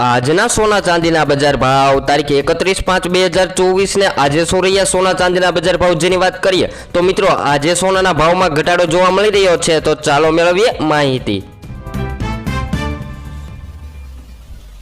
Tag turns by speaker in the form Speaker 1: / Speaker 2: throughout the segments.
Speaker 1: આજના સોના ચાંદીના બજાર ભાવ તારીખ એકત્રીસ પાંચ બે હજાર ચોવીસને આજે સોરૈયા સોના ચાંદીના બજાર ભાવ જેની વાત કરીએ, તો મિત્રો આજે સોનાના ભાવમાં ઘટાડો જોવા મળી રહ્યો છે, તો ચાલો મેળવીએ માહિતી.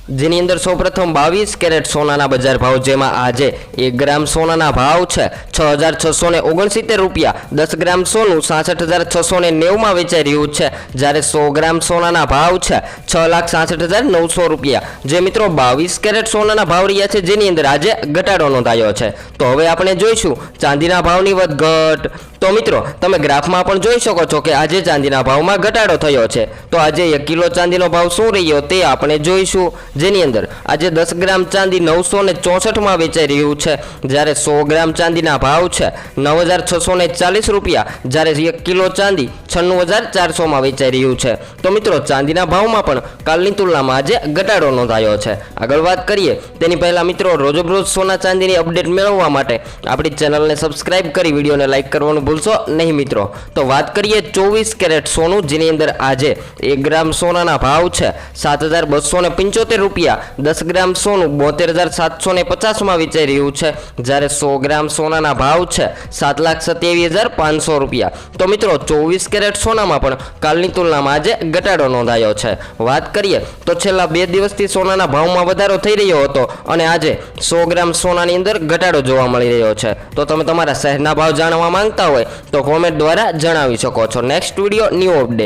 Speaker 1: જેની અંદર સૌપ્રથમ બાવીસ કેરેટ સોનાના બજાર ભાવ, જેમાં આજે એક ગ્રામ સોનાના ભાવ છે છ હજાર છસો ને ઓગણસિત્તેર રૂપિયા. દસ ગ્રામ સોનું સાસઠ હજાર છસો ને નેવુંમાં વેચાઈ રહ્યું છે, જ્યારે સો ગ્રામ સોનાના ભાવ છે છ લાખ સાસઠ હજાર નવસો રૂપિયા. જે મિત્રો બાવીસ કેરેટ સોનાના ભાવ રહ્યા છે, જેની અંદર આજે ઘટાડો નોંધાયો છે. તો હવે આપણે જોઈશું ચાંદીના ભાવની વધઘટ. તો મિત્રો, તમે ગ્રાફમાં પણ જોઈ શકો છો કે આજે ચાંદીના ભાવમાં ઘટાડો થયો છે. તો આજે એક કિલો ચાંદીનો ભાવ શું રહ્યો તે આપણે જોઈશું. જેની અંદર આજે દસ ગ્રામ ચાંદી નવસો ને ચોસઠમાં વેચાઈ રહ્યું છે. જ્યારે સો ગ્રામ ચાંદીના ભાવ છે નવ હજાર છસો ને ચાલીસ રૂપિયા. જ્યારે એક કિલો ચાંદી છન્નું હજાર ચારસોમાં વેચાઈ રહ્યું છે. તો મિત્રો, ચાંદીના ભાવમાં પણ કાલની તુલનામાં આજે ઘટાડો નોંધાયો છે. આગળ વાત કરીએ, તેની પહેલાં મિત્રો, રોજબરોજ સોના ચાંદીની અપડેટ મેળવવા માટે આપણી ચેનલને સબસ્ક્રાઇબ કરી, વિડીયોને લાઇક કરવાનું ભૂલશો નહીં મિત્રો. તો વાત કરીએ ચોવીસ કેરેટ સોનું, જેની અંદર આજે એક ગ્રામ સોનાના ભાવ છે સાત હજાર બસો ને પંચોતેર રૂપિયા. દસ ગ્રામ સોનું બોતેર હજાર સાતસો ને પચાસમાં વેચાઈ રહ્યું છે. જ્યારે સો ગ્રામ સોનાના ભાવ છે સાત લાખ સત્યાવીસ હજાર પાંચસો રૂપિયા. તો મિત્રો, ચોવીસ કેરેટ સોનામાં પણ કાલની તુલનામાં આજે ઘટાડો નોંધાયો છે. વાત કરીએ તો છેલ્લા બે દિવસથી સોનાના ભાવમાં વધારો થઈ રહ્યો હતો અને આજે સો ગ્રામ સોનાની અંદર ઘટાડો જોવા મળી રહ્યો છે. તો તમે તમારા શહેરના ભાવ જાણવા માંગતા હોય તો કોમેન્ટ દ્વારા જણાવી શકો છો. Next video new update